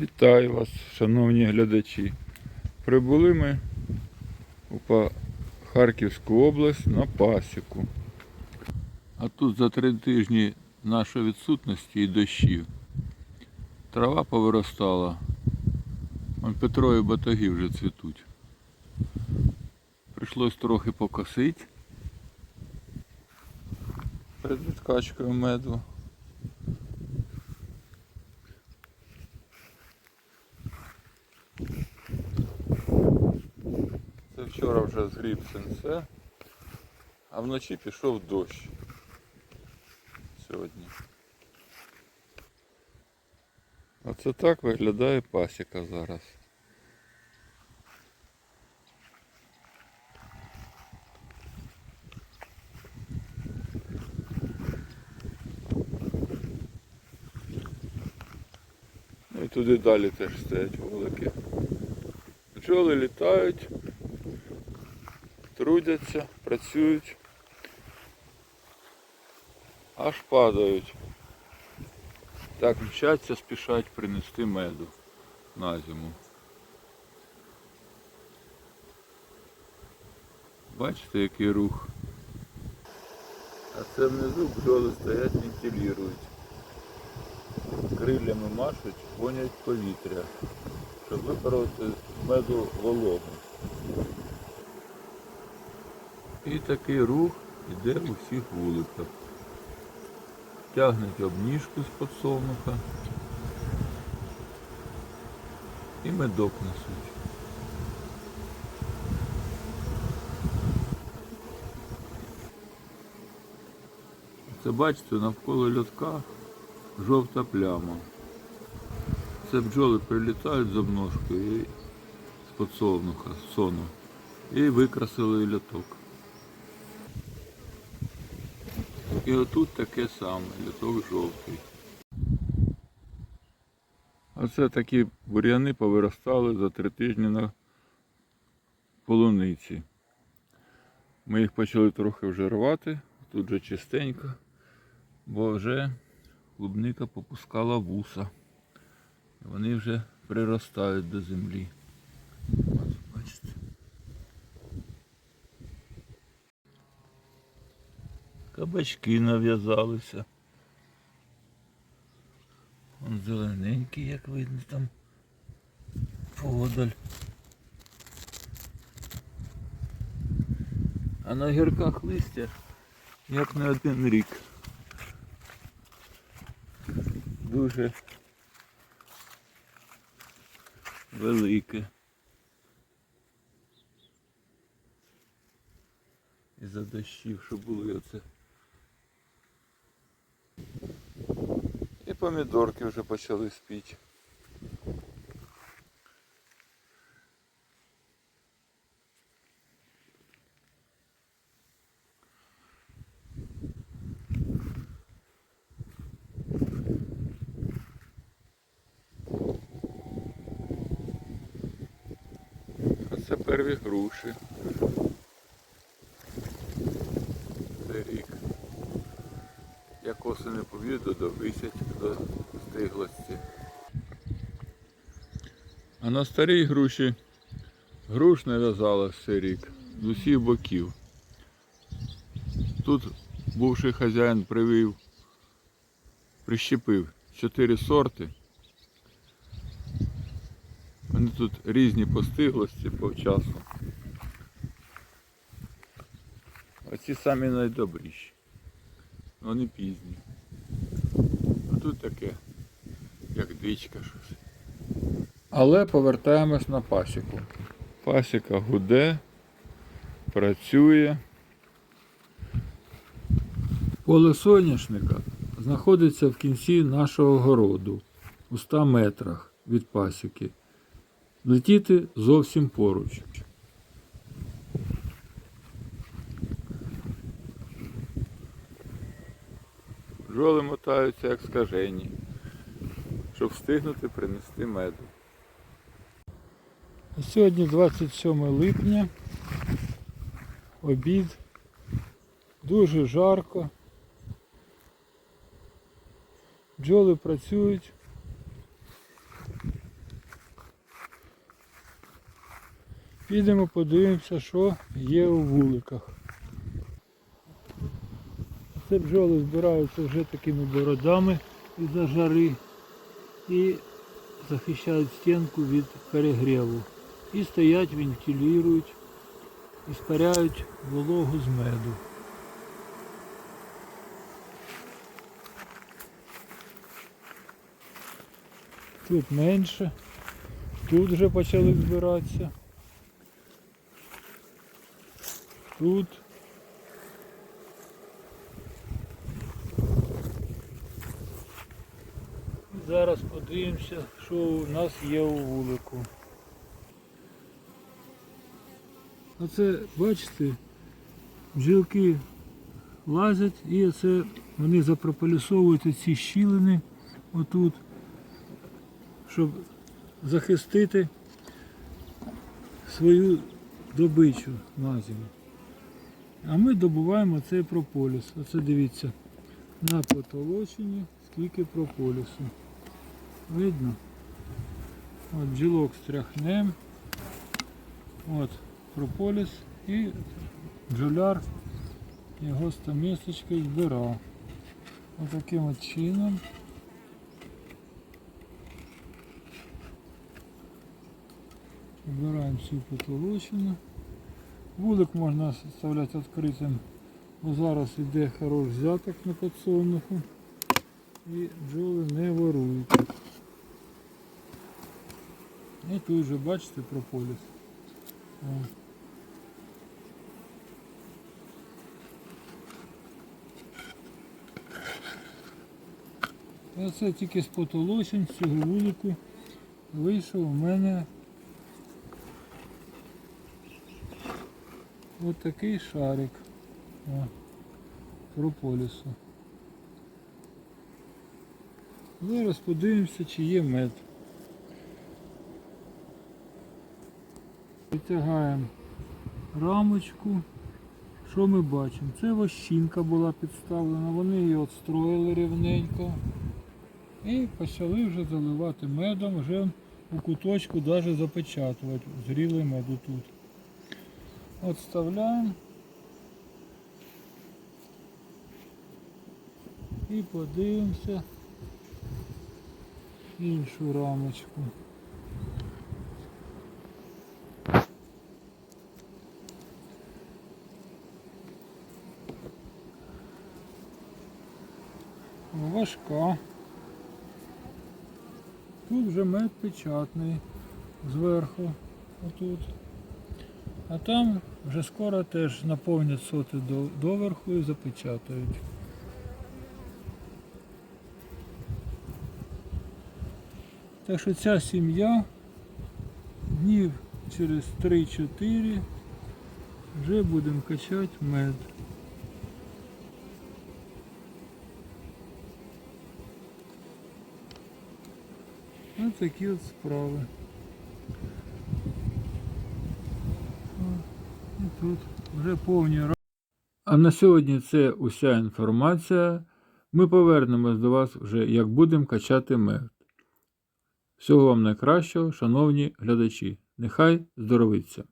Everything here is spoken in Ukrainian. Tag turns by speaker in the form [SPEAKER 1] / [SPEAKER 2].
[SPEAKER 1] Вітаю вас, шановні глядачі. Прибули ми у Харківську область на пасіку. А тут за три тижні нашої відсутності і дощів трава повиростала. Вон Петрові батаги вже цвітуть. Прийшлось трохи покосити перед відкачкою меду. Вчора вже згріб сенсе, а вночі пішов дощ. Сьогодні. Оце так виглядає пасіка зараз. Ну і туди далі теж стоять вулики. Бджоли літають, трудяться, працюють, аж падають. Так мчаться, спішать принести меду на зиму. Бачите, який рух. А це внизу бджоли стоять, вентилюють. Крилями машуть, гонять повітря, щоб випарувати меду вологу. І такий рух іде у всіх вуликах. Тягнуть обніжку з подсолнуха і медок несуть. Це бачите, навколо льотка жовта пляма. Це бджоли прилітають з обножкою і з подсолнуха, з сону. І викрасили льоток. І отут таке саме, літок жовтий. Оце такі бур'яни повиростали за три тижні на полуниці. Ми їх почали трохи вже рвати, тут вже чистенько, бо вже клубника попускала вуса. Вони вже приростають до землі. Ось, бачите. Кабачки нав'язалися. Вон зелененький, як видно там подаль. А на гірках листя як не один рік. Дуже велике. Із-за дощів, що були оце. Помідорки вже почали спіти. Це перві груші. Це рік. Як осени повіду, довисять до стиглості. А на старій груші груш нав'язалась цей рік з усіх боків. Тут бувший хазяїн привив, прищепив чотири сорти. Вони тут різні по стиглості, по часу. Оці самі найдобріші. Вони пізні. А тут таке, як дичка щось. Але повертаємось на пасіку. Пасіка гуде, працює. Поле соняшника знаходиться в кінці нашого городу у 100 метрах від пасіки. Летіти зовсім поруч. Бджоли мотаються, як скажені, щоб встигнути принести меду. Сьогодні 27 липня, обід, дуже жарко. Бджоли працюють.
[SPEAKER 2] Підемо подивимося, що є у вуликах. Це бджоли збираються вже такими бородами із-за жари і захищають стінку від перегріву. І стоять, вентилюють, і спаряють вологу з меду. Тут менше, тут вже почали збиратися. Тут. Зараз подивимося, що у нас є у вулику. Оце, бачите, бджілки лазять і оце вони запрополісовують ці щілини отут, щоб захистити свою добичу на зиму. А ми добуваємо цей прополіс. Оце дивіться, на потолоченні скільки прополісу. Видно? От бджілок стряхнем. От прополіс і бджоляр його стамісочкою збирав. Отаким от чином. Вибираємо всю потолочину. Вулик можна оставляти відкритим, бо зараз йде хороший взяток на подсолнуху і бджоли не ворують. І тут вже бачите прополіс. Оце тільки з потолочень з цього вулику вийшов у мене Ось такий шарик прополісу. Зараз подивимося, чи є мед. Витягаємо рамочку. Що ми бачимо? Це вощинка була підставлена, вони її отстроїли рівненько. І почали вже заливати медом, вже у куточку навіть запечатувати зрілий мед тут. Отставляємо і подивимося іншу рамочку. Важка. Тут вже мед печатний зверху. Отут. А там вже скоро теж наповнять соти доверху і запечатають. Так що ця сім'я днів через 3-4 вже будемо качати мед. Такі от справи. І тут вже повні А на сьогодні це уся інформація. Ми повернемось до вас вже як будемо качати мед. Всього вам найкращого, шановні глядачі. Нехай здоровиться!